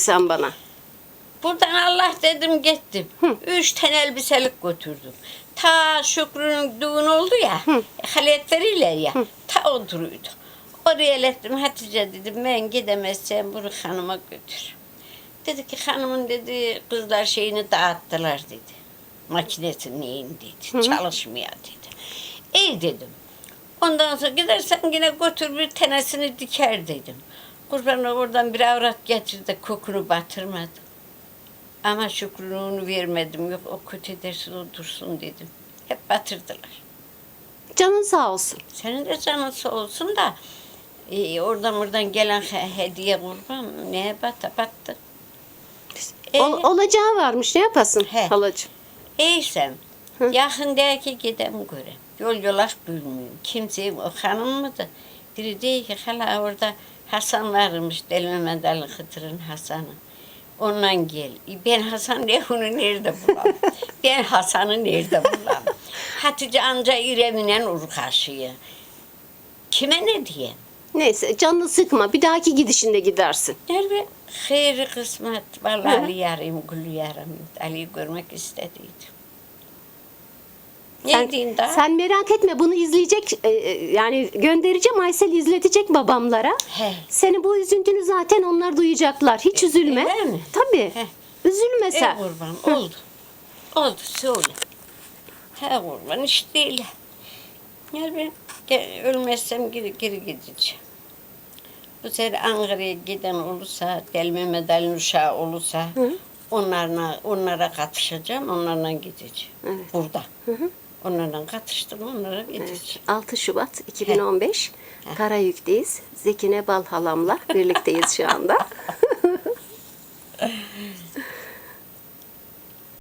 sen bana. Buradan Allah dedim gittim. Üç tane elbiselik götürdüm. Ta Şükrü'nün düğün oldu ya. Halet verirler ya. Ta o duruyordu. Oraya ilettim Hatice dedim ben gidemezsem bunu hanıma götür. Dedi ki hanımın dedi kızlar şeyini dağıttılar dedi. Makinesini neyin dedi. Çalışmıyor dedi. İyi dedim. Ondan sonra gidersen yine götür bir tanesini diker dedim. Kurban oradan bir avrat getir de kokunu batırmadım. Ama şükrünü vermedim. Yok o kötü dersin o dursun dedim. Hep batırdılar. Canın sağ olsun. Senin de canın sağ olsun da e, oradan oradan gelen he- hediye kurban neye battı battı. E, Ol- olacağı varmış ne yapasın He. halacığım. İyiysem yakındaki gidem göre. Yol yolaş bilmiyorum. Kimse o hanım mıydı? Biri değil ki hala orada Hasan varmış. Delme Medal'ın Hıtır'ın Hasan'ı. Ondan gel. E, Ben Hasan ne onu nerede bulam? ben Hasan'ı nerede bulam? Hatice anca İrem'le Urkaşı'yı. Kime ne diyeyim? Neyse canını sıkma bir dahaki gidişinde gidersin. Nerede? Hayri kısmet. Vallahi Ali yarım, gülü yarım. Ali'yi görmek istediydim. Sen, daha? sen merak etme bunu izleyecek e, e, yani göndereceğim Aysel izletecek babamlara. He. Seni bu üzüntünü zaten onlar duyacaklar. Hiç üzülme. öyle mi? Tabii. He. Üzülme Ey sen. kurban oldu. Oldu söyle. He kurban işte öyle. Yani ben ge- ölmezsem geri, geri gideceğim. Bu sefer Ankara'ya giden olursa, Delme Medal'in uşağı olursa onlarla, onlara katışacağım, onlarla gideceğim. Burada. Onlarla katıştım, onlara gideceğim. 6 Şubat 2015 Karayük'teyiz. Zekine Bal halamla birlikteyiz şu anda.